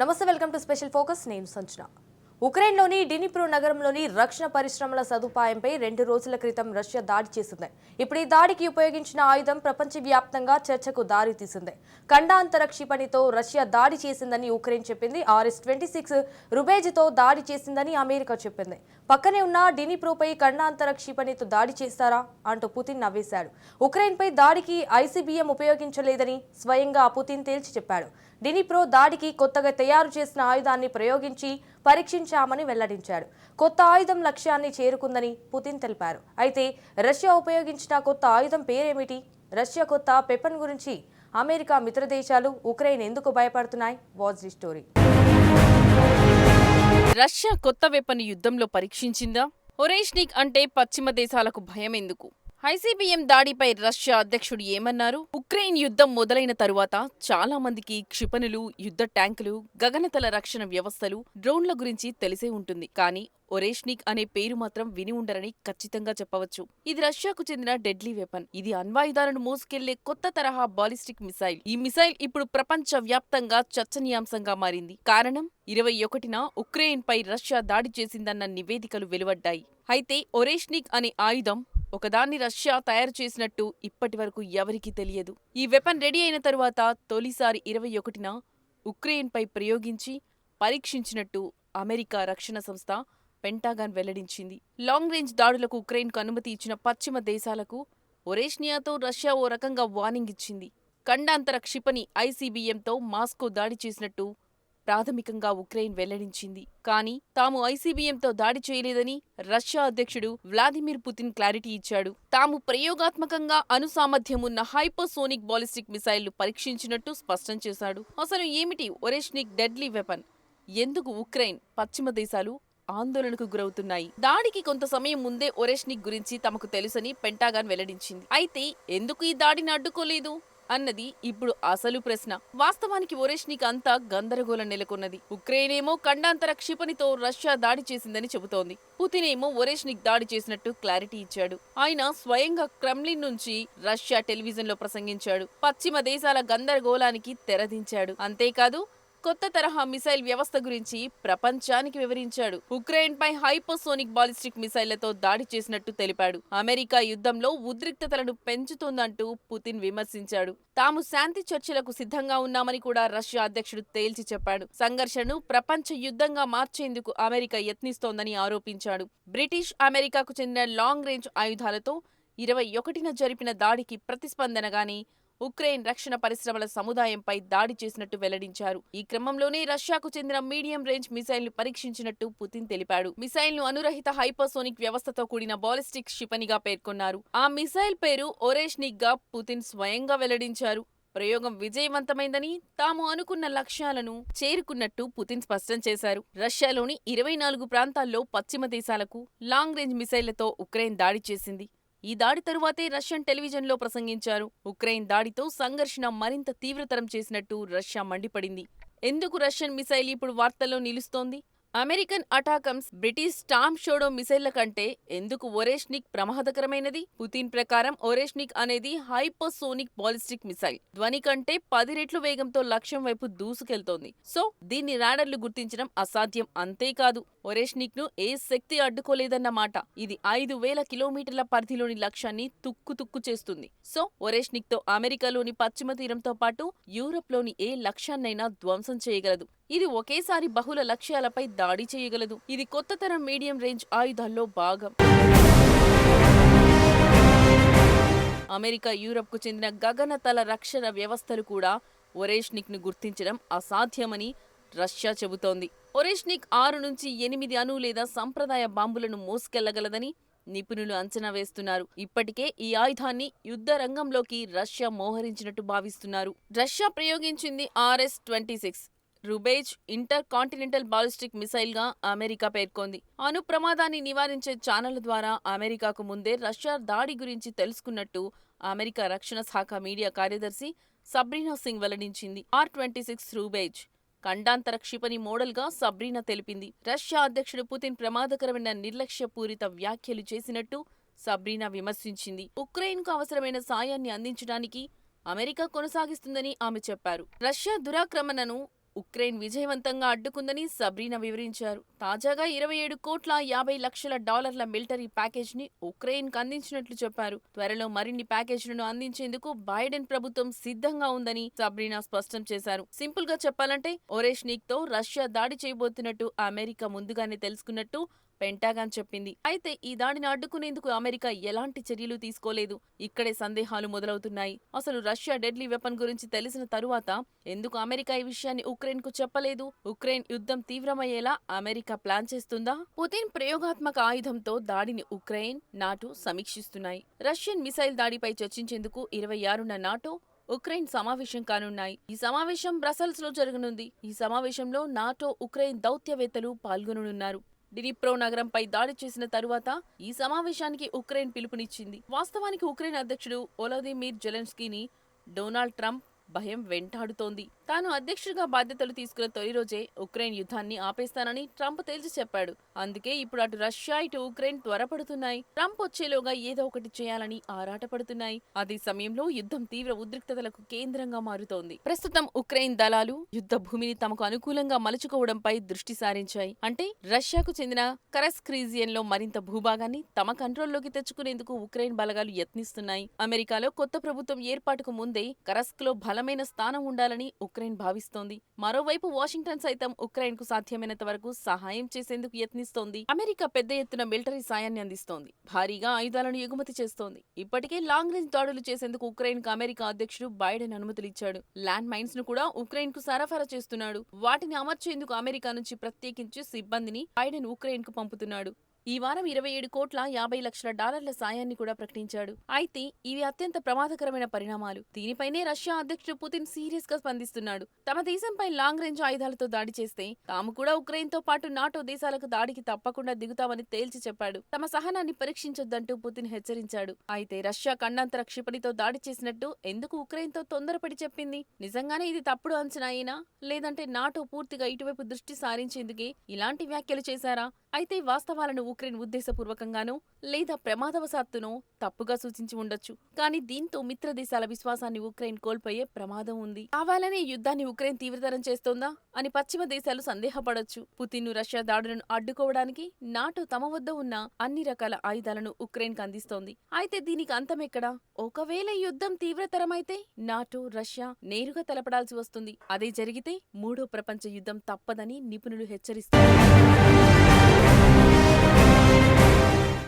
నమస్తే welcome to special focus. నేను సంచన. ఉక్రెయిన్లోని డినిప్రో నగరంలోని రక్షణ పరిశ్రమల సదుపాయంపై రెండు రోజుల క్రితం రష్యా దాడి చేసింది. ఇప్పుడు ఈ దాడికి ఉపయోగించిన ఆయుధం ప్రపంచవ్యాప్తంగా చర్చకు దారి తీసింది. ఖండాంతర క్షిపణితో రష్యా దాడి చేసిందని ఉక్రెయిన్ చెప్పింది. ఆర్ఎస్ ట్వంటీ సిక్స్ రుబేజ్తో దాడి చేసిందని అమెరికా చెప్పింది. పక్కనే ఉన్న డినిప్రోపై ఖండాంతర క్షిపణితో దాడి చేస్తారా అంటూ పుతిన్ నవ్వేశాడు. ఉక్రెయిన్పై దాడికి ఐసీబీఎం ఉపయోగించలేదని స్వయంగా పుతిన్ తేల్చి చెప్పాడు. డినిప్రో దాడికి కొత్తగా తయారు చేసిన ఆయుధాన్ని ప్రయోగించి పరీక్షించామని వెల్లడించాడు. కొత్త ఆయుధం లక్ష్యాన్ని చేరుకుందని పుతిన్ తెలిపారు. అయితే రష్యా ఉపయోగించిన కొత్త ఆయుధం పేరేమిటి? రష్యా కొత్త పెపన్ గురించి అమెరికా మిత్రదేశాలు ఉక్రెయిన్ ఎందుకు భయపడుతున్నాయి? Was the story. రష్యా కొత్త వెపన్ యుద్ధంలో పరీక్షించిందా? ఒరేష్నిక్ అంటే పశ్చిమ దేశాలకు భయం ఎందుకు ఐసీబీఎం దాడిపై రష్యా అధ్యక్షుడు ఏమన్నారు? ఉక్రెయిన్ యుద్ధం మొదలైన తరువాత చాలా మందికి క్షిపణులు యుద్ధ ట్యాంకులు గగనతల రక్షణ వ్యవస్థలు డ్రోన్ల గురించి తెలిసే ఉంటుంది. కానీ ఒరేష్నిక్ అనే పేరు మాత్రం విని ఉండరని ఖచ్చితంగా చెప్పవచ్చు. ఇది రష్యాకు చెందిన డెడ్లీ వెపన్. ఇది అణ్వాయుధాలను మోసుకెళ్ళే కొత్త తరహా బాలిస్టిక్ మిసైల్. ఈ మిసైల్ ఇప్పుడు ప్రపంచ వ్యాప్తంగా చర్చనీయాంశంగా మారింది. కారణం? ఇరవై ఒకటిన ఉక్రెయిన్ పై రష్యా దాడి చేసిందన్న నివేదికలు వెలువడ్డాయి. అయితే ఒరేష్నిక్ అనే ఆయుధం ఒకదాన్ని రష్యా తయారు చేసినట్టు ఇప్పటివరకు ఎవరికీ తెలియదు. ఈ వెపన్ రెడీ అయిన తరువాత తొలిసారి ఇరవై ఒకటిన ఉక్రెయిన్పై ప్రయోగించి పరీక్షించినట్టు అమెరికా రక్షణ సంస్థ పెంటాగాన్ వెల్లడించింది. లాంగ్ రేంజ్ దాడులకు ఉక్రెయిన్కు అనుమతి ఇచ్చిన పశ్చిమ దేశాలకు ఒరేష్నియాతో రష్యా ఓ రకంగా వార్నింగ్ ఇచ్చింది. ఖండాంతర క్షిపణి ఐసీబీఎంతో మాస్కో దాడి చేసినట్టు ప్రాథమికంగా ఉక్రెయిన్ వెల్లడించింది. కానీ తాము ఐసీబీఎంతో దాడి చేయలేదని రష్యా అధ్యక్షుడు వ్లాదిమిర్ పుతిన్ క్లారిటీ ఇచ్చాడు. తాము ప్రయోగాత్మకంగా అణుసామర్థ్యం ఉన్న హైపోసోనిక్ బాలిస్టిక్ మిసైళ్ళు పరీక్షించినట్టు స్పష్టం చేశాడు. అసలు ఏమిటి ఒరేష్నిక్ డెడ్లీ వెపన్? ఎందుకు ఉక్రెయిన్ పశ్చిమ దేశాలు ఆందోళనకు గురవుతున్నాయి? దాడికి కొంత సమయం ముందే ఒరేష్నిక్ గురించి తమకు తెలుసని పెంటాగాన్ వెల్లడించింది. అయితే ఎందుకు ఈ దాడిని అడ్డుకోలేదు? అన్నది ఇప్పుడు అసలు ప్రశ్న. వాస్తవానికి ఒరేష్నిక్ అంతా గందరగోళం నెలకొన్నది. ఉక్రెయిన్ ఏమో ఖండాంతర క్షిపణితో రష్యా దాడి చేసిందని చెబుతోంది. పుతిన్ ఏమో ఒరేష్నిక్ దాడి చేసినట్టు క్లారిటీ ఇచ్చాడు. ఆయన స్వయంగా క్రెమ్లిన్ నుంచి రష్యా టెలివిజన్లో ప్రసంగించాడు. పశ్చిమ దేశాల గందరగోళానికి తెరదించాడు. అంతేకాదు కొత్త తరహా మిసైల్ వ్యవస్థ గురించి ప్రపంచానికి వివరించాడు. ఉక్రెయిన్ పై హైపోసోనిక్ బాలిస్టిక్ మిసైళ్ళతో దాడి చేసినట్టు తెలిపాడు. అమెరికా యుద్ధంలో ఉద్రిక్తతలను పెంచుతోందంటూ పుతిన్ విమర్శించాడు. తాము శాంతి చర్చలకు సిద్ధంగా ఉన్నామని కూడా రష్యా అధ్యక్షుడు తేల్చి చెప్పాడు. సంఘర్షణను ప్రపంచ యుద్ధంగా మార్చేందుకు అమెరికా యత్నిస్తోందని ఆరోపించాడు. బ్రిటిష్ అమెరికాకు చెందిన లాంగ్ రేంజ్ ఆయుధాలతో ఇరవై ఒకటిన జరిపిన దాడికి ప్రతిస్పందనగానే ఉక్రెయిన్ రక్షణ పరిశ్రమల సముదాయంపై దాడి చేసినట్టు వెల్లడించారు. ఈ క్రమంలోనే రష్యాకు చెందిన మీడియం రేంజ్ మిసైల్ను పరీక్షించినట్టు పుతిన్ తెలిపాడు. మిసైల్ను అనురహిత హైపర్సోనిక్ వ్యవస్థతో కూడిన బాలిస్టిక్ క్షిపణిగా పేర్కొన్నారు. ఆ మిసైల్ పేరు ఒరేష్నిక్గా పుతిన్ స్వయంగా వెల్లడించారు. ప్రయోగం విజయవంతమైందని తాము అనుకున్న లక్ష్యాలను చేరుకున్నట్టు పుతిన్ స్పష్టం చేశారు. రష్యాలోని ఇరవై నాలుగు ప్రాంతాల్లో పశ్చిమ దేశాలకు లాంగ్ రేంజ్ మిసైళ్ళతో ఉక్రెయిన్ దాడి చేసింది. ఈ దాడి తరువాతే రష్యన్ టెలివిజన్లో ప్రసంగించారు. ఉక్రెయిన్ దాడితో సంఘర్షణ మరింత తీవ్రతరం చేసినట్టు రష్యా మండిపడింది. ఎందుకు రష్యన్ మిసైల్ ఇప్పుడు వార్తల్లో నిలుస్తోంది? American ATACMS British Storm Shadow మిసైళ్ళ కంటే ఎందుకు ఒరేష్నిక్ ప్రమాదకరమైనది? పుతిన్ ప్రకారం ఒరేష్నిక్ అనేది హైపోసోనిక్ బాలిస్టిక్ మిసైల్. ధ్వని కంటే పది రెట్లు వేగంతో లక్ష్యం వైపు దూసుకెళ్తోంది. సో దీన్ని రాడర్లు గుర్తించడం అసాధ్యం అంతేకాదు. ఒరేష్నిక్ను ఏ శక్తి అడ్డుకోలేదన్నమాట ఇది ఐదు వేల కిలోమీటర్ల పరిధిలోని లక్ష్యాన్ని తుక్కు తుక్కు చేస్తుంది. సో ఒరేష్నిక్తో అమెరికాలోని పశ్చిమ తీరంతో పాటు యూరప్లోని ఏ లక్ష్యాన్నైనా ధ్వంసం చేయగలదు. ఇది ఒకేసారి బహుళ లక్ష్యాలపై దాడి చేయగలదు. ఇది కొత్త తరం మీడియం రేంజ్ ఆయుధాల్లో భాగం. అమెరికా యూరప్కు చెందిన గగనతల రక్షణ వ్యవస్థలు కూడా ఒరేష్నిక్ను గుర్తించడం అసాధ్యమని రష్యా చెబుతోంది. ఒరేష్నిక్ ఆరు నుంచి ఎనిమిది అణు లేదా సంప్రదాయ బాంబులను మోసుకెళ్ళగలదని నిపుణులు అంచనా వేస్తున్నారు. ఇప్పటికే ఈ ఆయుధాన్ని యుద్ధ రంగంలోకి రష్యా మోహరించినట్టు భావిస్తున్నారు. Russia ప్రయోగించింది RS twenty six. Rubezh intercontinental ballistic మిసైల్గా America పేర్కొంది. అణు ప్రమాదాన్ని నివారించే ఛానళ్ళ ద్వారా అమెరికాకు ముందే రష్యా దాడి గురించి తెలుసుకున్నట్టు అమెరికా రక్షణ శాఖ మీడియా కార్యదర్శి సబ్రీనా సింగ్ వెల్లడించింది. ఆర్ ట్వంటీ సిక్స్ రూబేజ్ ఖండాంతర క్షిపణి మోడల్గా సబ్రీనా తెలిపింది. రష్యా అధ్యక్షుడు పుతిన్ ప్రమాదకరమైన నిర్లక్ష్యపూరిత వ్యాఖ్యలు చేసినట్టు సబ్రీనా విమర్శించింది. ఉక్రెయిన్కు అవసరమైన సాయాన్ని అందించడానికి అమెరికా కొనసాగిస్తుందని ఆమె చెప్పారు. రష్యా దురాక్రమణను ఉక్రెయిన్ విజయవంతంగా అడ్డుకుందని సబ్రీనా వివరించారు. తాజాగా ఇరవై ఏడు కోట్ల యాభై లక్షల డాలర్ల మిలిటరీ ప్యాకేజ్ని ఉక్రెయిన్కు అందించినట్లు చెప్పారు. త్వరలో మరిన్ని ప్యాకేజీలను అందించేందుకు బైడెన్ ప్రభుత్వం సిద్ధంగా ఉందని సబ్రీనా స్పష్టం చేశారు. సింపుల్గా చెప్పాలంటే ఒరేష్నిక్తో రష్యా దాడి చేయబోతున్నట్టు అమెరికా ముందుగానే తెలుసుకున్నట్టు పెంటాగాన్ చెప్పింది. అయితే ఈ దాడిని అడ్డుకునేందుకు అమెరికా ఎలాంటి చర్యలు తీసుకోలేదు. ఇక్కడే సందేహాలు మొదలవుతున్నాయి. అసలు రష్యా డెడ్లీ వెపన్ గురించి తెలిసిన తరువాత ఎందుకు అమెరికా ఈ విషయాన్ని ఉక్రెయిన్కు చెప్పలేదు? ఉక్రెయిన్ యుద్ధం తీవ్రమయ్యేలా అమెరికా ప్లాన్ చేస్తుందా? పుతిన్ ప్రయోగాత్మక ఆయుధంతో దాడిని ఉక్రెయిన్ నాటో సమీక్షిస్తున్నాయి. రష్యన్ మిసైల్ దాడిపై చర్చించేందుకు ఇరవై ఆరున నాటో ఉక్రెయిన్ సమావేశం కానున్నాయి. ఈ సమావేశం బ్రసెల్స్లో జరగనుంది. ఈ సమావేశంలో నాటో ఉక్రెయిన్ దౌత్యవేత్తలు పాల్గొననున్నారు. డినిప్రో నగరంపై దాడి చేసిన తరువాత ఈ సమావేశానికి ఉక్రెయిన్ పిలుపునిచ్చింది. వాస్తవానికి ఉక్రెయిన్ అధ్యక్షుడు ఒలోదిమిర్ జెలెన్స్కీని డొనాల్డ్ ట్రంప్ భయం వెంటాడుతోంది. తాను అధ్యక్షుడిగా బాధ్యతలు తీసుకున్న తొలి రోజే ఉక్రెయిన్ యుద్ధాన్ని ఆపేస్తానని ట్రంప్ తేల్చి చెప్పాడు. అందుకే ఇప్పుడు అటు రష్యా ఇటు ఉక్రెయిన్ త్వరపడుతున్నాయి. ట్రంప్ వచ్చేలోగా ఏదో ఒకటి చేయాలని ఆరాటపడుతున్నాయి. అదే సమయంలో యుద్ధం తీవ్ర ఉద్రిక్తతలకు కేంద్రంగా మారుతోంది. ప్రస్తుతం ఉక్రెయిన్ దళాలు యుద్ధ భూమిని తమకు అనుకూలంగా మలుచుకోవడంపై దృష్టి సారించాయి. అంటే రష్యాకు చెందిన కరస్ క్రీజియన్లో మరింత భూభాగాన్ని తమ కంట్రోల్లోకి తెచ్చుకునేందుకు ఉక్రెయిన్ బలగాలు యత్నిస్తున్నాయి. అమెరికాలో కొత్త ప్రభుత్వం ఏర్పాటుకు ముందే కరస్క్లో బలమైన స్థానం ఉండాలని ఉక్రెయిన్ భావిస్తోంది. మరోవైపు వాషింగ్టన్ సైతం ఉక్రెయిన్కు సాధ్యమైనంత వరకు సహాయం చేసేందుకు యత్నిస్తోంది. అమెరికా పెద్ద ఎత్తున మిలిటరీ సాయాన్ని అందిస్తోంది. భారీగా ఆయుధాలను ఎగుమతి చేస్తోంది. ఇప్పటికే లాంగ్ రేంజ్ దాడులు చేసేందుకు ఉక్రెయిన్కు అమెరికా అధ్యక్షుడు బైడెన్ అనుమతులిచ్చాడు. ల్యాండ్ మైన్స్ను కూడా ఉక్రెయిన్కు సరఫరా చేస్తున్నాడు. వాటిని అమర్చేందుకు అమెరికా నుంచి ప్రత్యేకించి సిబ్బందిని బైడెన్ ఉక్రెయిన్కు పంపుతున్నాడు. ఈ వారం ఇరవై ఏడు కోట్ల యాభై లక్షల డాలర్ల సాయాన్ని కూడా ప్రకటించాడు. అయితే ఇవి అత్యంత ప్రమాదకరమైన పరిణామాలు. దీనిపైనే రష్యా అధ్యక్షుడు పుతిన్ సీరియస్గా స్పందిస్తున్నాడు. తమ దేశంపై లాంగ్ రేంజ్ ఆయుధాలతో దాడి చేస్తే తాము కూడా ఉక్రెయిన్తో పాటు నాటో దేశాలకు దాడికి తప్పకుండా దిగుతామని తేల్చి చెప్పాడు. తమ సహనాన్ని పరీక్షించొద్దంటూ పుతిన్ హెచ్చరించాడు. అయితే రష్యా ఖండాంతర క్షిపణితో దాడి చేసినట్టు ఎందుకు ఉక్రెయిన్తో తొందరపడి చెప్పింది? నిజంగానే ఇది తప్పుడు అంచనా అయినా లేదంటే నాటో పూర్తిగా ఇటువైపు దృష్టి సారించేందుకే ఇలాంటి వ్యాఖ్యలు చేశారా? అయితే వాస్తవాలను ఉక్రెయిన్ ఉద్దేశపూర్వకంగానో లేదా ప్రమాదవశాత్తునో తప్పుగా సూచించి ఉండొచ్చు. కానీ దీంతో మిత్ర దేశాల విశ్వాసాన్ని ఉక్రెయిన్ కోల్పోయే ప్రమాదం ఉంది. కావాలనే యుద్ధాన్ని ఉక్రెయిన్ తీవ్రతరం చేస్తోందా అని పశ్చిమ దేశాలు సందేహపడొచ్చు. పుతిన్ను రష్యా దాడులను అడ్డుకోవడానికి నాటో తమ వద్ద ఉన్న అన్ని రకాల ఆయుధాలను ఉక్రెయిన్కు అందిస్తోంది. అయితే దీనికి అంతమెక్కడా ఒకవేళ యుద్ధం తీవ్రతరమైతే నాటో రష్యా నేరుగా తలపడాల్సి వస్తుంది. అదే జరిగితే మూడో ప్రపంచ యుద్ధం తప్పదని నిపుణులు హెచ్చరిస్తారు